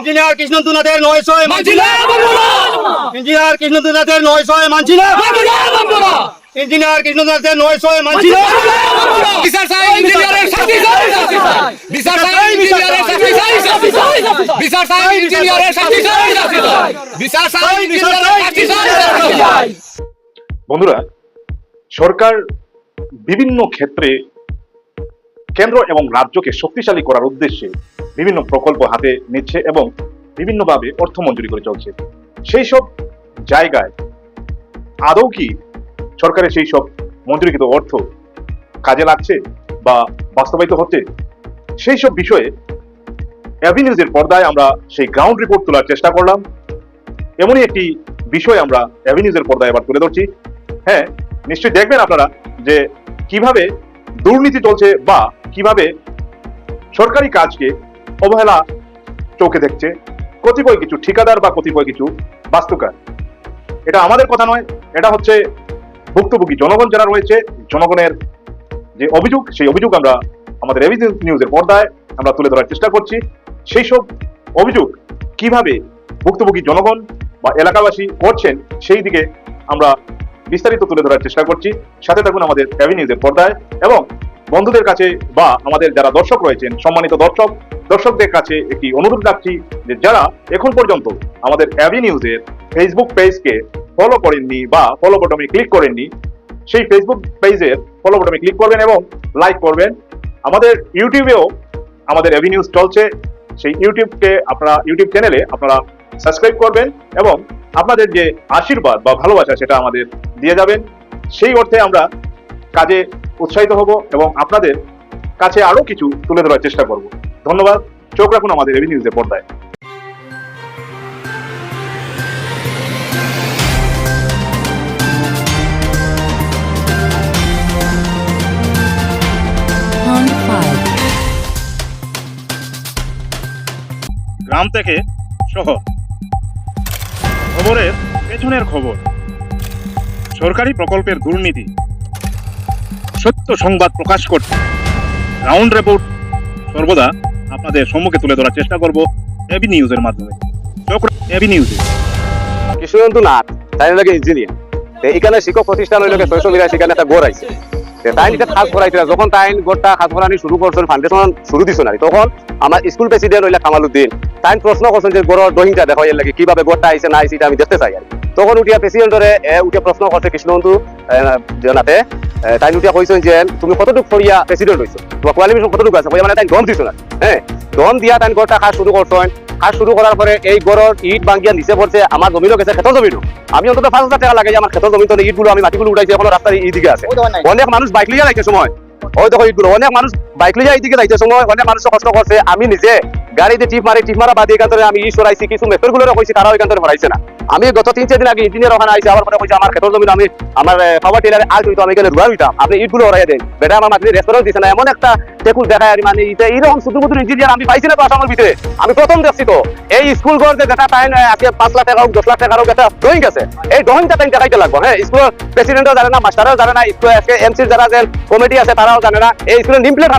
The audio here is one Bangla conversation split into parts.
ইঞ্জিনিয়ার কৃষ্ণন্দুনাথের নয় ছয় মানছি না ইঞ্জিনিয়ার কৃষ্ণন্দুনাথের নয় ছয় মানছি না ইঞ্জিনিয়ার কৃষ্ণন্দুনাথের নয় ছয় মানছি না বিচার চাই ইঞ্জিনিয়ারের বিচার চাই ইঞ্জিনিয়ারের বিচার চাই ইঞ্জিনিয়ারের বিচার চাই ইঞ্জিনিয়ারের বন্ধুরা সরকার বিভিন্ন ক্ষেত্রে কেন্দ্র এবং রাজ্যকে শক্তিশালী করার উদ্দেশ্যে বিভিন্ন প্রকল্প হাতে নিচ্ছে এবং বিভিন্নভাবে অর্থ মঞ্জুরি করে চলছে। সেই সব জায়গায় আদৌ কি সরকারের সেই সব মঞ্জুরিকৃত অর্থ কাজে লাগছে বা বাস্তবায়িত হচ্ছে? সেই সব বিষয়ে অ্যাভিনিউজের পর্দায় আমরা সেই গ্রাউন্ড রিপোর্ট তোলার চেষ্টা করলাম। এমনই একটি বিষয় আমরা অ্যাভিনিউজের পর্দায় এবার তুলে ধরছি। হ্যাঁ নিশ্চয়ই দেখবেন আপনারা যে কীভাবে দুর্নীতি চলছে বা কীভাবে সরকারি কাজকে অবহেলা চোখে দেখছে, কতিপয় কিছু ঠিকাদার বা কতিপয় কিছু বাস্তুকার। এটা আমাদের কথা নয়, এটা হচ্ছে ভুক্তভোগী জনগণ যারা রয়েছে, জনগণের যে অভিযোগ, সেই অভিযোগ আমরা আমাদের এভিডেন্স নিউজের পর্দায় আমরা তুলে ধরার চেষ্টা করছি। সেই সব অভিযোগ কীভাবে ভুক্তভোগী জনগণ বা এলাকাবাসী করছেন, সেই দিকে আমরা বিস্তারিত তুলে ধরার চেষ্টা করছি। সাথে থাকুন আমাদের অ্যাভি নিউজের পর্দায় এবং বন্ধুদের কাছে বা আমাদের যারা দর্শক রয়েছেন, সম্মানিত দর্শক, দর্শকদের কাছে একটি অনুরোধ রাখছি যে যারা এখন পর্যন্ত আমাদের অ্যাভি নিউজের ফেসবুক পেজকে ফলো করেননি বা ফলো বটমে ক্লিক করেননি, সেই ফেসবুক পেজের ফলো বটমে ক্লিক করবেন এবং লাইক করবেন। আমাদের ইউটিউবেও আমাদের অ্যাভিনিউজ চলছে। সেই ইউটিউবকে আপনারা ইউটিউব চ্যানেলে আপনারা সাবস্ক্রাইব করবেন এবং আপনাদের যে আশীর্বাদ বা ভালোবাসা, সেটা আমাদের দিয়ে যাবেন। সেই অর্থে আমরা কাজে উৎসাহিত হব এবং আপনাদের কাছে আরও কিছু তুলে ধরার চেষ্টা করব। ধন্যবাদ। চোখ রাখুন আমাদের এভিনিউজের পর্দায়। গ্রাম থেকে শহর। খবরের পেছনের খবর। সরকারি প্রকল্পের দুর্নীতি। সত্য সংবাদ প্রকাশ করতে। গ্রাউন্ড রিপোর্ট সর্বদা আপনাদের সম্মুখে তুলে ধরার চেষ্টা করব এবি নিউজের মাধ্যমে। এবি নিউজে। নাথ, তাই লাগে ইঞ্জিনিয়ার? এখানে শিক্ষক প্রতিষ্ঠান হইলে এখানে একটা গোড় আইছে তাই এটা খাস যখন তাই গোড়টা খাস করানি শুরু করছেন ফাউন্ডেশন শুরু দিছো না তখন আমার স্কুল প্রেসিডেন্ট হইলে কামালউদ্দিন তাই প্রশ্ন করছেন যে গোড়র ডহিংটা দেখো কীভাবে গোড়টা আইছে না আইছে এটা আমি দেখতে চাই আর। তখন উঠিয়া প্রেসিডেন্টরে উঠিয়া প্রশ্ন করছে কৃষ্ণবন্ধু জনাতে তাই উঠিয়া কইছেন যে তুমি কতটুকু ফরিয়া প্রেসিডেন্ট হইছো তোমার কোয়ালিফিকেশন কতটুকু আছে? মানে তাই দম দিছো না। হ্যাঁ দম দিয়া তাই গোড়টা খাস শুরু করছেন কাজ শুরু করার পরে এই গড়র ইট ভাঙ্গিয়া নিচে পড়ছে আমার জমিনও গেছে খেতর জমিনও আমি অন্তত পাঁচ হাজার টাকা লাগে যে আমার খেতর জমিন তো ইটগুলো আমি মাটিগুলো উঠাইছি এখন রাস্তার এই দিকে আছে অনেক মানুষ বাইক লিয়ে যাইতে সময় ওই দেখো ইটগুলো অনেক মানুষ বাইক লিয়ে এইদিকে যাইতে সময় অনেক মানুষ কষ্ট করছে আমি নিজে গাড়িতে টিপ মারি, টিপ মারা বাদে এখান আমি ই সরাইছি, কিছু মেথরগুলো কইছি তারাও এখান থেকে ভরাইছে না। আমি গত তিন, চার দিন আগে ইঞ্জিনিয়ার ওখানে আইসি আমার পরে কইছে আমার খেতর জমিন আমি আমার পাওয়ার টেলারে আজ হইতো, আমি এখানে রুয়া হইতাম। আপনি ইটগুলো হরাই দেন। বেটা, আমার মাটির রেস্টুরেন্ট দিছে না, এমন একটা টেকুল দেখায় আর মানে এটা এইরকম শুধু ইঞ্জিনিয়ার আমি পাইছি না তো আসামের ভিতরে। আমি প্রথম দেখছি তো। এই স্কুল ঘর যে যেটা টাইম আজকে পাঁচ লাখ টাকা হোক, দশ লাখ টাকা হোক, একটা ড্রয়িং আছে। এই ড্রয়িংটা তাই দেখাইতে লাগবে হ্যাঁ? স্কুলের প্রেসিডেন্টও জানে না মাস্টারও জানে না স্কুলে এমসির যারা যে কমিটি আছে, তারাও জানে না। এই স্কুলের নিম প্লেট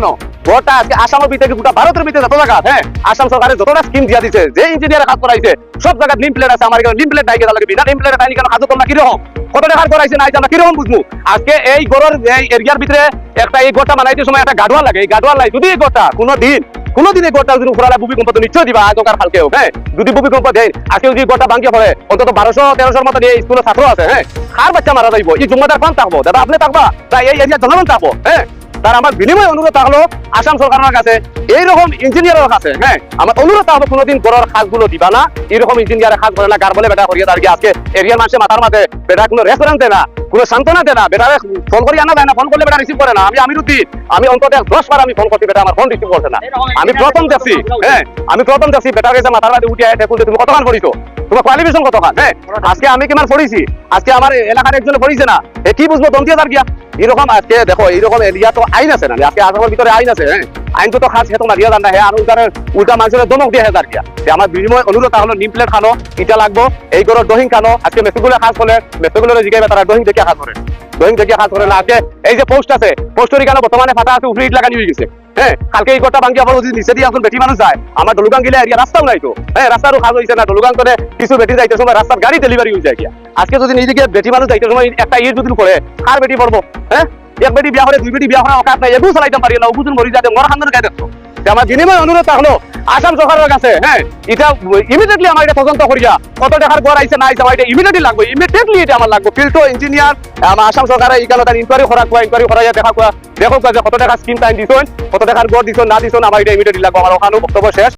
ঘরটা আজকে আসামের ভিতরে গোটা ভারতের ভিতরে যত জায়গা হ্যাঁ আসাম সরকারের যতটা স্কিম দিয়া দিছে, যে ইঞ্জিনিয়ার কাজ করাইছে, সব জায়গায় নিম প্লেট আছে, আমার এখানে নিম প্লেট ডাইকে লাগে? বিনা নিম প্লেট ডাইনি কেন কাজ তোমরা কীরকম? কত টাকার করাইছে না আমরা কীরকম বুঝব আজকে এই গড়ের এই এরিয়ার ভিতরে একটা এই গোটা বানাইতে সময় একটা গাডওয়াল লাগে। এই গাডওয়াল লাই যদি এই গোটা কোনো দিন কোনো দিন এই গোটা যদি ফুরালা ভূমিকম্প, তো নিশ্চয় দিবা, আগকার কালকেও হ্যাঁ? যদি ভূমিকম্প দেয়, আজকে যদি গোটা ভাঙ্গিয়ে পড়ে, অন্তত বারোশো, তেরোশোর মতো এই স্কুলের ছাত্র আছে হ্যাঁ? কার বাচ্চা মারা যাইব? এই জুম্মাদার পান থাকব দাদা, আপনি থাকবা তাই এই এরিয়া জনগণ থাকব হ্যাঁ? তার আমার বিনিময় অনুরোধ থাকল আসাম সরকারের কাছে। এইরকম ইঞ্জিনিয়ারের কাছে হ্যাঁ আমার অনুরোধ থাকল কোনোদিন গড়ের খাসগুলো দিবা না। এরকম ইঞ্জিনিয়ারের খাস করে না গার বলে বেটা করিয়া কি আজকে। এরিয়ার মানুষের মাথার মাঝে বেটা কোনো রেস্টুরেন্ট না। কোনো সান্ত্বনা দেয় না বেটা ফোন করি আনা দেয় না, ফোন করলে বেটা রিসিভ করে না। আমি আমিরুদ্দিন আমি অন্তত দশ বার আমি ফোন করছি, বেটা আমার ফোন রিসিভ করছে না। আমি প্রথম দেখছি হ্যাঁ আমি প্রথম দেখছি, বেটার কাছে মাথার মাঝে উঠে টেকুল তুমি কতক্ষণ পড়িছো? তোমার কোয়ালিফিকেশন কতক্ষণ হ্যাঁ আজকে আমি কিমান পড়িছি? আজকে আমার এলাকার একজনে পড়িছে না, এ কি বুঝব দমতিয়া তার গিয়া এরকম আজকে দেখো এইরকম এরিয়া তো আইন আছে না, আজকে আসামের ভিতরে আইন আছে হ্যাঁ। আইন তো খাস হেতো মারিয়া জান হ্যাঁ আর উল্টা উল্টা মানুষের দমক দিয়ে হেজার গিয়া যে আমার বিনিময় অনুরোধ তাহলে নিম প্লেট খানো, ইটা লাগবো, এই গরর দহিং খানো, আজকে মেসিগুলো খাস হলে মেসিগুলো জিগাইবে তারা দহিং দেখে খাস করে দৈন থেকে কাজ করে না, আজকে এই যে পোস্ট আছে পোস্টের এখানে বর্তমানে ফাটা আছে উপরে ইট লাগানি হয়ে গেছে। হ্যাঁ কালকে এই ঘরটা ভাঙ্গি আবার যদি নিচে দিয়ে এখন বেটি মানুষ যায়। আমার ডলুগাং গেলে এরিয়া রাস্তাও নাই তো হ্যাঁ রাস্তারও কাজ হয়েছে না ডলুগাং করে কিছু বেটি যাইতে সময় রাস্তার গাড়ি ডেলিভারি হয়ে যায় আজকে যদি নিজেকে বেটি মানুষ যাইতে সময়, একটা ইট যদি পড়ে কার বেটি পড়ব হ্যাঁ এক বেটি বিয়া করে দুই বেটি বিয়া করে অকাত নাই এগুলো চালাইতে পারি না যাতে মরা আমার বিনিময় অনুরোধ থাকল আসাম হ্যাঁ এটা ইমিডিয়েটলি আমার এটা তদন্ত করিয়া কত টাকার ঘর আইছে না আইছে আমার এটা ইমিডিয়েটলি লাগবে ইমিডিয়েটলি এটা আমার লাগবে। ফিল্টো ইঞ্জিনিয়ার আমার আসাম সরকারের এই কারণে ইনকোয়ারি করা কোয়া ইনকোয়ারি করা দেখা কোয়া দেখো যে কত টাকা স্কিম টাইম দিছেন কত টাকার ঘর দিছেন, না দিছেন আমার এটা ইমিডিয়েটলি লাগবে আমার ওখানে বক্তব্য শেষ।